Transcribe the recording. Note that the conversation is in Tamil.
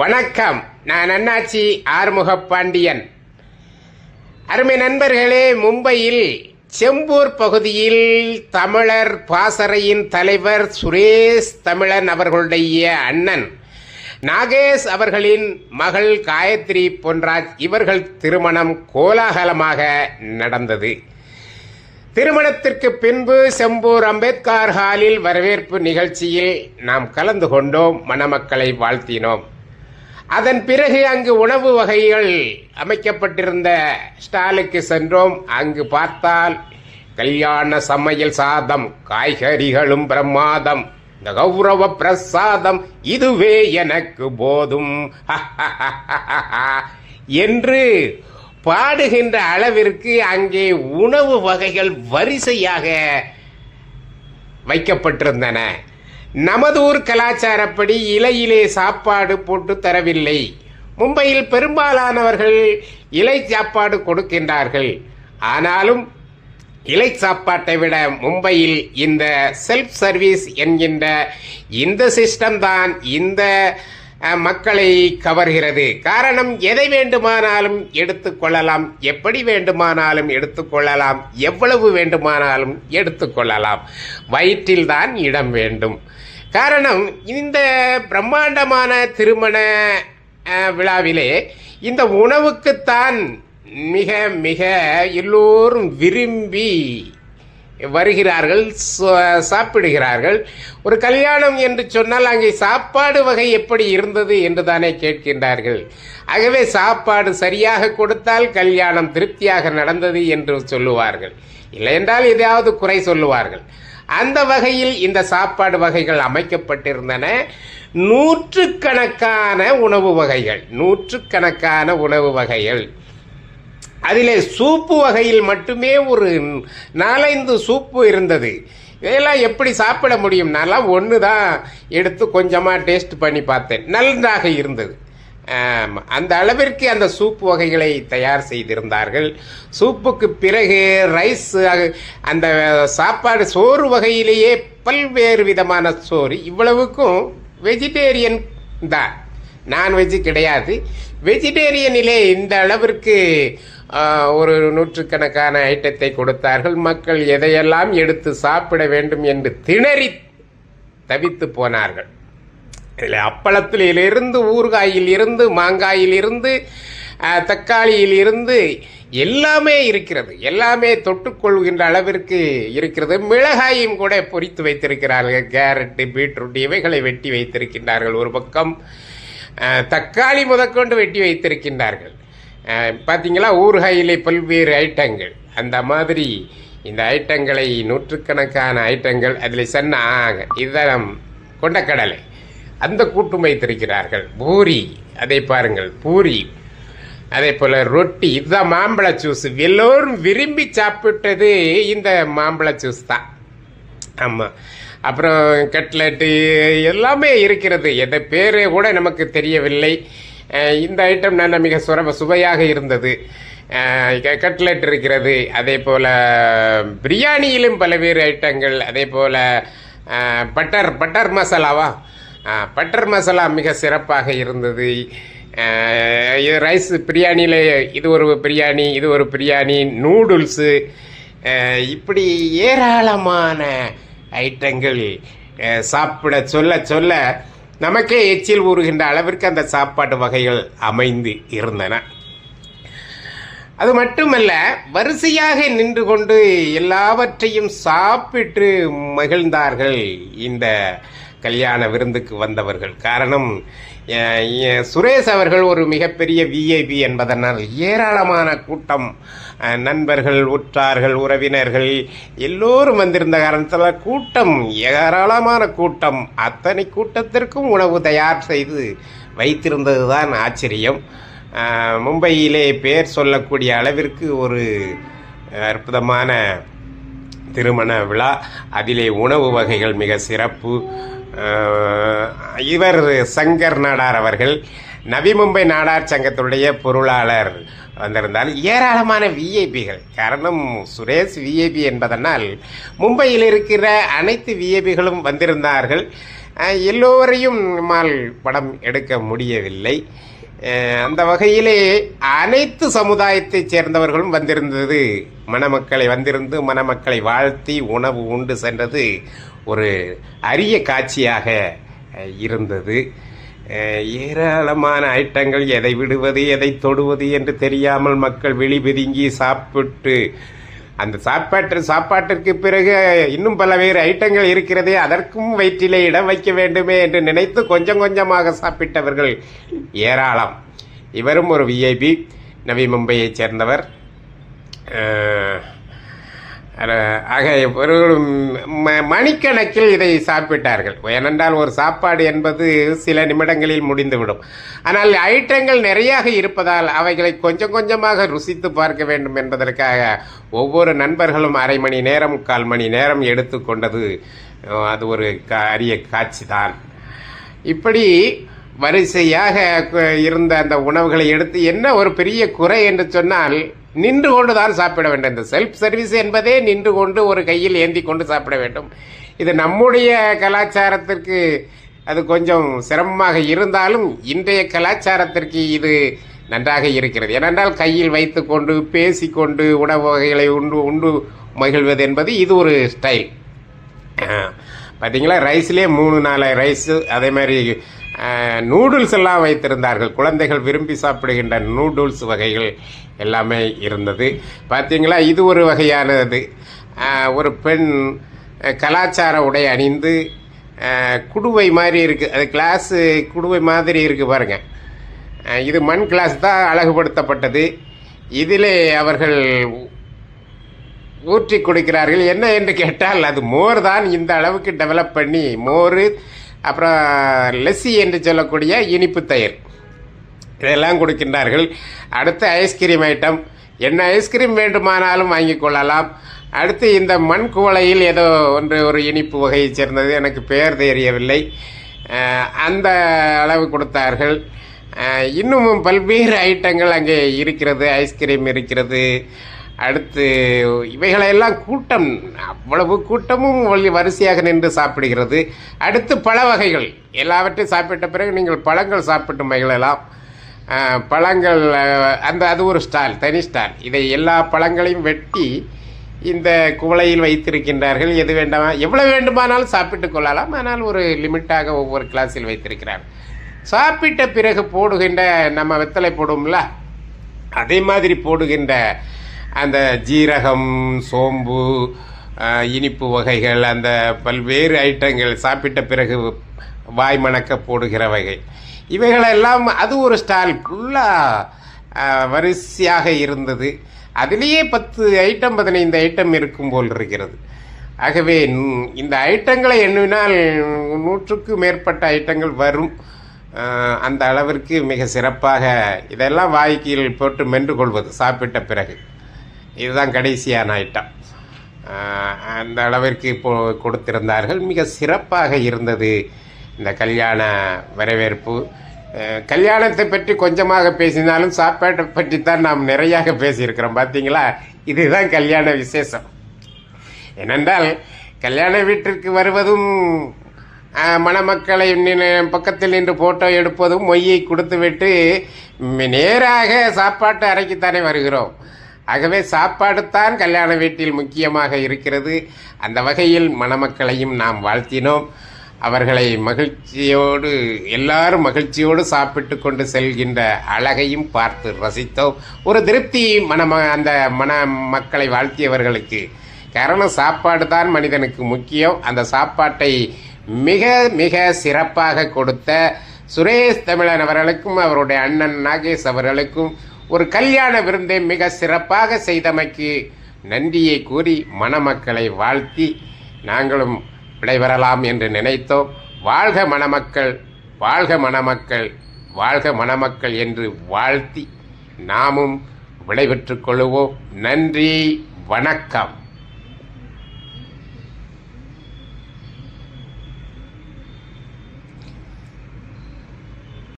வணக்கம். நான் அண்ணாச்சி ஆறுமுக பாண்டியன். அருமை நண்பர்களே மும்பையில் செம்பூர் பகுதியில் தமிழர் பாசறையின் தலைவர் சுரேஷ் தமிழன் அவர்களுடைய அண்ணன் நாகேஷ் அவர்களின் மகள் காயத்ரி பொன்ராஜ் இவர்கள் திருமணம் கோலாகலமாக நடந்தது. திருமணத்திற்கு பின்பு செம்பூர் அம்பேத்கர் ஹாலில் வரவேற்பு நிகழ்ச்சியில் நாம் கலந்து கொண்டோம் மணமக்களை வாழ்த்தினோம். அதன் பிறகு அங்கு உணவு வகைகள் அமைக்கப்பட்டிருந்த. ஸ்டாலுக்கு சென்றோம். அங்கு பார்த்தால் கல்யாண சமையல் சாதம் காய்கறிகளும் பிரமாதம் இந்த கௌரவ பிரசாதம் இதுவே எனக்கு போதும். என்று பாடுகின்ற அளவிற்கு அங்கே உணவு வகைகள் வரிசையாக வைக்கப்பட்டிருந்தன. நமது ஊர் கலாச்சாரப்படி இலையிலே சாப்பாடு போட்டு தரவில்லை. மும்பையில் பெரும்பாலானவர்கள் இலை சாப்பாடு கொடுக்கின்றார்கள். ஆனாலும் இலை சாப்பாட்டை விட மும்பையில் இந்த செல்ஃப் சர்வீஸ் என்கின்ற இந்த சிஸ்டம் தான் இந்த மக்களை கவர்கிறது. காரணம் எதை வேண்டுமானாலும் எடுத்துக்கொள்ளலாம் எப்படி வேண்டுமானாலும் எடுத்துக்கொள்ளலாம் எவ்வளவு வேண்டுமானாலும் எடுத்துக்கொள்ளலாம் வயிற்றில் தான் இடம் வேண்டும். காரணம் இந்த பிரம்மாண்டமான திருமண விழாவிலே இந்த உணவுக்குத்தான் மிக மிக எல்லோரும் விரும்பி வருகிறார்கள் சாப்பிடுகிறார்கள். ஒரு கல்யாணம் என்று சொன்னால் அங்கே சாப்பாடு வகை எப்படி இருந்தது என்று தானே கேட்கின்றார்கள். ஆகவே சாப்பாடு சரியாக கொடுத்தால் கல்யாணம் திருப்தியாக நடந்தது என்று சொல்லுவார்கள். இல்லையென்றால் எதையாவது குறை சொல்லுவார்கள். அந்த வகையில் இந்த சாப்பாடு வகைகள் அமைக்கப்பட்டிருந்தன. நூற்றுக்கணக்கான உணவு வகைகள் நூற்றுக்கணக்கான உணவு வகைகள். அதிலே சூப்பு வகையில் மட்டுமே ஒரு நாலைந்து சூப்பு இருந்தது. இதெல்லாம் எப்படி சாப்பிட முடியும்? நான்லாம் ஒன்று தான் எடுத்து கொஞ்சமாக டேஸ்ட் பண்ணி பார்த்தேன். நன்றாக இருந்தது. அந்த அளவிற்கு அந்த சூப் வகைகளை தயார் செய்திருந்தார்கள். சூப்புக்கு பிறகு ரைஸ் அந்த சாப்பாடு சோறு வகையிலேயே பல்வேறு விதமான சோறு இவ்வளவுக்கும் வெஜிடேரியன் தான். நான்வெஜ் கிடையாது. வெஜிடேரியனிலே இந்த அளவிற்கு ஒரு நூற்றுக்கணக்கான ஐட்டத்தை கொடுத்தார்கள். மக்கள் எதையெல்லாம் எடுத்து சாப்பிட வேண்டும் என்று திணறி தவித்து போனார்கள். இதில் அப்பளத்திலிருந்து ஊறுகாயில் இருந்து மாங்காயில் இருந்து தக்காளியில் இருந்து எல்லாமே இருக்கிறது. எல்லாமே தொட்டுக்கொள்கின்ற அளவிற்கு இருக்கிறது. மிளகாயும் கூட பொரித்து வைத்திருக்கிறார்கள். கேரட்டு பீட்ரூட் இவைகளை வெட்டி வைத்திருக்கின்றார்கள் ஒரு பக்கம். தக்காளி முதற்கொண்டு வெட்டி வைத்திருக்கின்றார்கள். பார்த்தீங்களா? ஊறுகாயிலே பல்வேறு ஐட்டங்கள். அந்த மாதிரி இந்த ஐட்டங்களை நூற்றுக்கணக்கான ஐட்டங்கள் அதில் சொன்ன இதுதான் கொண்டக்கடலை அந்த கூட்டும் வைத்திருக்கிறார்கள் பூரி அதை பாருங்கள் பூரி. அதே போல் ரொட்டி இதுதான் மாம்பழ ஜூஸ் எல்லோரும் விரும்பி சாப்பிட்டது இந்த மாம்பழ ஜூஸ் தான். ஆமாம் அப்புறம் கட்லெட்டு எல்லாமே இருக்கிறது. எந்த பேர் கூட நமக்கு தெரியவில்லை. இந்த ஐட்டம் நல்ல மிக சுரப சுவையாக இருந்தது. க- கட்லெட் இருக்கிறது. அதே போல் பிரியாணியிலும் பல்வேறு ஐட்டங்கள். அதே போல் பட்டர் பட்டர் மசாலாவா? பட்டர் மசாலா மிக சிறப்பாக இருந்தது. இது ரைஸ் பிரியாணியில் இது ஒரு பிரியாணி இது ஒரு பிரியாணி நூடுல்ஸு இப்படி ஏராளமான ஐட்டங்கள் சாப்பிட சொல்ல சொல்ல நமக்கே எச்சில் ஊறுகின்ற அளவிற்கு அந்த சாப்பாட்டு வகைகள் அமைந்து இருந்தன. அது மட்டுமல்ல வரிசையாக நின்று கொண்டு எல்லாவற்றையும் சாப்பிட்டு மகிழ்ந்தார்கள் இந்த கல்யாண விருந்துக்கு வந்தவர்கள். காரணம் சுரேஷ் அவர்கள் ஒரு மிகப்பெரிய விஐபி என்பதனால் ஏராளமான கூட்டம் நண்பர்கள் உற்றார்கள் உறவினர்கள் எல்லோரும் வந்திருந்த காரணத்தில் கூட்டம் ஏராளமான கூட்டம். அத்தனை கூட்டத்திற்கும் உணவு தயார் செய்து வைத்திருந்தது தான் ஆச்சரியம் மும்பையிலே பேர் சொல்லக்கூடிய அளவிற்கு ஒரு அற்புதமான திருமண விழா. அதிலே உணவு வகைகள் மிக சிறப்பு. இவர் சங்கர் நாடார் அவர்கள் நவி மும்பை நாடார் சங்கத்துடைய பொருளாளர் வந்திருந்தால் ஏராளமான விஐபிகள் காரணம் சுரேஷ் விஐபி என்பதனால் மும்பையில் இருக்கிற அனைத்து விஐபிகளும் வந்திருந்தார்கள். எல்லோரையும் நம்மால் படம் எடுக்க முடியவில்லை. அந்த வகையிலே அனைத்து சமுதாயத்தைச் சேர்ந்தவர்களும் வந்திருந்தது. மணமக்களை வந்திருந்து மணமக்களை வாழ்த்தி உணவு உண்டு சென்றது ஒரு அரிய காட்சியாக இருந்தது. ஏராளமான ஐட்டங்கள் எதை விடுவது எதை தொடுவது என்று தெரியாமல் மக்கள் வெளி பிதுங்கி சாப்பிட்டு அந்த சாப்பாட்டு சாப்பாட்டிற்கு பிறகு இன்னும் பல வேறு ஐட்டங்கள் இருக்கிறதே அதற்கும் வயிற்றிலே இடம் வைக்க வேண்டுமே என்று நினைத்து கொஞ்சம் கொஞ்சமாக சாப்பிட்டவர்கள் ஏராளம். இவரும் ஒரு விஐபி நவி மும்பையைச் சேர்ந்தவர். ஆக இவர்களும் ம- மணிக்கணக்கில் இதை சாப்பிட்டார்கள். ஏனென்றால் ஒரு சாப்பாடு என்பது சில நிமிடங்களில் முடிந்துவிடும். ஆனால் ஐட்டங்கள் நிறையாக இருப்பதால் அவைகளை கொஞ்சம் கொஞ்சமாக ருசித்து பார்க்க வேண்டும் என்பதற்காக ஒவ்வொரு நண்பர்களும் அரை மணி நேரம் கால் மணி நேரம் எடுத்துக்கொண்டது அது ஒரு கா- அரிய காட்சி தான் இப்படி வரிசையாக இருந்த அந்த உணவுகளை எடுத்து என்ன ஒரு பெரிய குறை என்று சொன்னால் நின்று கொண்டு தான் சாப்பிட வேண்டும். இந்த செல்ஃப் சர்வீஸ் என்பதே நின்று கொண்டு ஒரு கையில் ஏந்தி கொண்டு சாப்பிட வேண்டும். இது நம்முடைய கலாச்சாரத்திற்கு அது கொஞ்சம் சிரமமாக இருந்தாலும் இன்றைய கலாச்சாரத்திற்கு இது நன்றாக இருக்கிறது. ஏனென்றால் கையில் வைத்துக்கொண்டு பேசிக்கொண்டு உணவு வகைகளை உண்டு உண்டு மகிழ்வது என்பது இது ஒரு ஸ்டைல் பார்த்தீங்களா ரைஸ்லேயே மூணு நாலு ரைஸு. அதே மாதிரி நூடுல்ஸ் எல்லாம் வைத்திருந்தார்கள். குழந்தைகள் விரும்பி சாப்பிடுகின்ற நூடுல்ஸ் வகைகள் எல்லாமே இருந்தது. பார்த்தீங்களா இது ஒரு வகையானது. ஒரு பெண் கலாச்சார உடை அணிந்து குடுவை மாதிரி இருக்குது அது கிளாஸு குடுவை மாதிரி இருக்குது பாருங்கள் இது மண் கிளாஸ் தான் அழகுபடுத்தப்பட்டது. இதிலே அவர்கள் ஊற்றி கொடுக்கிறார்கள். என்ன என்று கேட்டால் அது மோர் தான் இந்த அளவுக்கு டெவலப் பண்ணி மோர் அப்புறம் லெஸ்ஸி என்று சொல்லக்கூடிய இனிப்பு தயிர். இதெல்லாம் கொடுக்கின்றார்கள். அடுத்து ஐஸ்கிரீம் ஐட்டம் என்ன ஐஸ்கிரீம் வேண்டுமானாலும் வாங்கி கொள்ளலாம். அடுத்து இந்த மண் குவளையில் ஏதோ ஒன்று ஒரு இனிப்பு வகையைச் சேர்ந்தது. எனக்கு பெயர் தெரியவில்லை. அந்த அளவு கொடுத்தார்கள். இன்னமும் பல்வேறு ஐட்டங்கள் அங்கே இருக்கிறது. ஐஸ்கிரீம் இருக்கிறது. அடுத்து இவைகளையெல்லாம் கூட்டம் அவ்வளவு கூட்டமும் வழி- வரிசையாக நின்று சாப்பிடுகிறது. அடுத்து பழ வகைகள். எல்லாவற்றையும் சாப்பிட்ட பிறகு நீங்கள் பழங்கள் சாப்பிட்டு மகிழலாம் பழங்கள் அந்த அது ஒரு ஸ்டால் தனி ஸ்டால். இதை எல்லா பழங்களையும் வெட்டி இந்த குவளையில் வைத்திருக்கின்றார்கள். எது வேண்டாமா எவ்வளோ வேண்டுமானாலும் சாப்பிட்டுக் கொள்ளலாம். ஆனால் ஒரு லிமிட்டாக ஒவ்வொரு கிளாஸில் வைத்திருக்கிறார். சாப்பிட்ட பிறகு போடுகின்ற நம்ம வெத்தலை போடுவோம்ல அதே மாதிரி போடுகின்ற அந்த ஜீரகம் சோம்பு இனிப்பு வகைகள் அந்த பல்வேறு ஐட்டங்கள் சாப்பிட்ட பிறகு வாய் மணக்க போடுகிற வகை. இவைகளெல்லாம் அது ஒரு ஸ்டால் ஃபுல்லாக வரிசையாக இருந்தது. அதிலேயே பத்து ஐட்டம் பதினைந்து ஐட்டம் இருக்கும் போல் இருக்கிறது. ஆகவே இந்த ஐட்டங்களை எண்ணினால் நூற்றுக்கு மேற்பட்ட ஐட்டங்கள் வரும். அந்த அளவிற்கு மிக சிறப்பாக இதெல்லாம் வாய்க்கில் போட்டு மென்று கொள்வது சாப்பிட்ட பிறகு. இதுதான் கடைசியான ஐட்டம் அந்த அளவிற்கு இப்போ கொடுத்திருந்தார்கள். மிக சிறப்பாக இருந்தது இந்த கல்யாண வரவேற்பு. கல்யாணத்தை பற்றி கொஞ்சமாக பேசினாலும் சாப்பாட்டை பற்றி தான் நாம் நிறையாக பேசியிருக்கிறோம். பார்த்தீங்களா இதுதான் கல்யாண விசேஷம். ஏனென்றால் கல்யாண வீட்டிற்கு வருவதும் மணமக்களை நின்னு- பக்கத்தில் நின்று ஃபோட்டோ எடுப்பதும் மொய்யை கொடுத்துவிட்டு நேராக சாப்பாட்டு அறைக்குத்தானே வருகிறோம். ஆகவே சாப்பாடுத்தான் கல்யாண வீட்டில் முக்கியமாக இருக்கிறது. அந்த வகையில் மணமக்களையும் நாம் வாழ்த்தினோம். அவர்களை மகிழ்ச்சியோடு எல்லாரும் மகிழ்ச்சியோடு சாப்பிட்டு கொண்டு செல்கின்ற அழகையும் பார்த்து ரசித்தோம். ஒரு திருப்தி மணம அந்த மண மக்களை வாழ்த்தியவர்களுக்கு. காரணம் சாப்பாடு தான் மனிதனுக்கு முக்கியம். அந்த சாப்பாட்டை மிக மிக சிறப்பாக கொடுத்த சுரேஷ் தமிழன் அவர்களுக்கும் அவருடைய அண்ணன் நாகேஷ் அவர்களுக்கும் ஒரு கல்யாண விருந்தை மிக சிறப்பாக செய்தமைக்கு நன்றியை கூறி மணமக்களை வாழ்த்தி நாங்களும் விடைபெறலாம் என்று நினைத்தோம். வாழ்க மணமக்கள் வாழ்க மணமக்கள் வாழ்க மணமக்கள் என்று வாழ்த்தி நாமும் விடைபெற்றுக் கொள்வோம். நன்றி வணக்கம்.